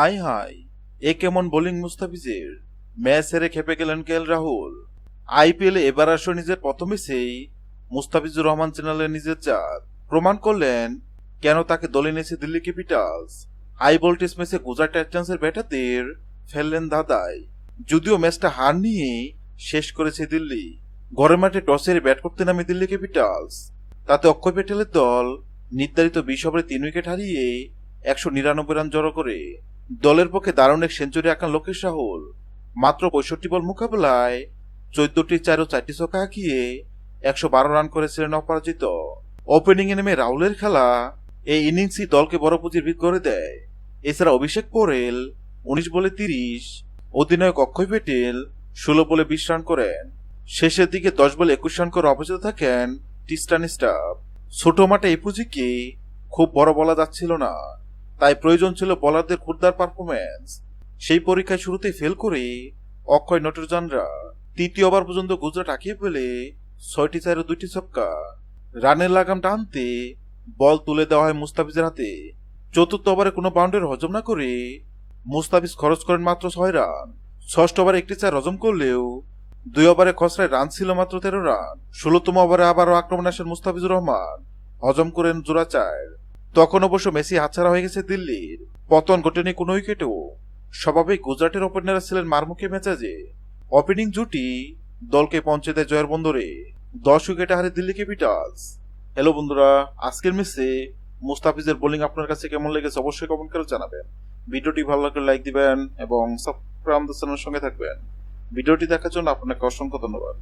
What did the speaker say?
High high এ কেমন bowling মুস্তাফিজের? Match হেরে খেপে গেলেন কে রাহুল? আইপিএল এবার আসো নিজের প্রথম ম্যাচেই মুস্তাফিজুর রহমান চ্যানেলে নিজের জাত প্রমাণ করলেন, কেন তাকে দলে নিয়েছে দিল্লি ক্যাপিটালস? হাই ভোল্টেজ ম্যাচে গুজরাট টাইটান্সের ব্যাটারদের ফেললেন দাদাই যদিও ম্যাচটা হার নিয়ে শেষ করেছে দিল্লি। ঘরের মাঠে টসের ব্যাট করতে নামে দিল্লি ক্যাপিটালস। তাতে অক্ষয় প্যাটেলের দল নির্ধারিত বিশ ওভারে তিন উইকেট হারিয়ে একশো নিরানব্বই রান জড়ো করে। দলের পক্ষে দারুণ এক সেঞ্চুরি আঁকান লোকেশ রাহুল। মাত্র পঁয়ষট্টি বল মোকাবেলায় চোদ্দটি চার ও চারটি ছক্কা হাঁকিয়ে একশো বারো রান করেছিলেন অপরাজিত। ওপেনিংয়ে নেমে রাহুলের খেলা এই ইনিংসই দলকে বড় পুঁজির ভিত করে দেয়। এছাড়া অভিষেক পোরেল উনিশ বলে তিরিশ, অধিনায়ক অক্ষয় প্যাটেল ষোলো বলে বিশ রান করেন। শেষের দিকে দশ বলে একুশ রান করে অপরাজিত থাকেন টিস্টান স্টাফ ছোট মাঠে এই পুঁজিকে খুব বড় বলা যাচ্ছিল না। তাই প্রয়োজন ছিল বলারদের খুরদার পারফরমেন্স সেই পরীক্ষায় শুরুতেই ফেল করে অক্ষয় নটরজানরা তৃতীয় ওভার পর্যন্ত গুজরাট আঁকিয়ে ফেলে ছয়টি চার দুইটি ছক্কা। রানের লাগাম টানতে বল তুলে দেওয়া হয় মুস্তাফিজের হাতে। চতুর্থ ওভারে কোনো বাউন্ডারি হজম না করে মুস্তাফিজ খরচ করেন মাত্র ছয় রান। ষষ্ঠ ওভারে একটি চার হজম করলেও দুই ওভারে খসড়ায় রান ছিল মাত্র তেরো রান। ষোলোতম ওভারে আবারও আক্রমণ আসেন মুস্তাফিজুর রহমান। হজম করেন জোড়া চার। তখন অবশ্য মেসি হাতছাড়া হয়ে গেছে দিল্লির। পতন ঘটেনি কোনো উইকেটেও। স্বভাবিক গুজরাটের ওপেনাররা ছিলেন মারমুখী মেজাজে। ওপেনিং জুটি দলকে পৌঁছে দেয় জয়ের বন্দরে। দশ উইকেটে হারে দিল্লি ক্যাপিটালস হ্যালো বন্ধুরা, আজকের ম্যাচে মুস্তাফিজের বোলিং আপনার কাছে কেমন লেগেছে অবশ্যই কমেন্ট করে জানাবেন। ভিডিওটি ভালো লাগলে লাইক দিবেন এবং সাবস্ক্রাইব আমাদের চ্যানেলের সঙ্গে থাকবেন। ভিডিওটি দেখার জন্য আপনাকে অসংখ্য ধন্যবাদ।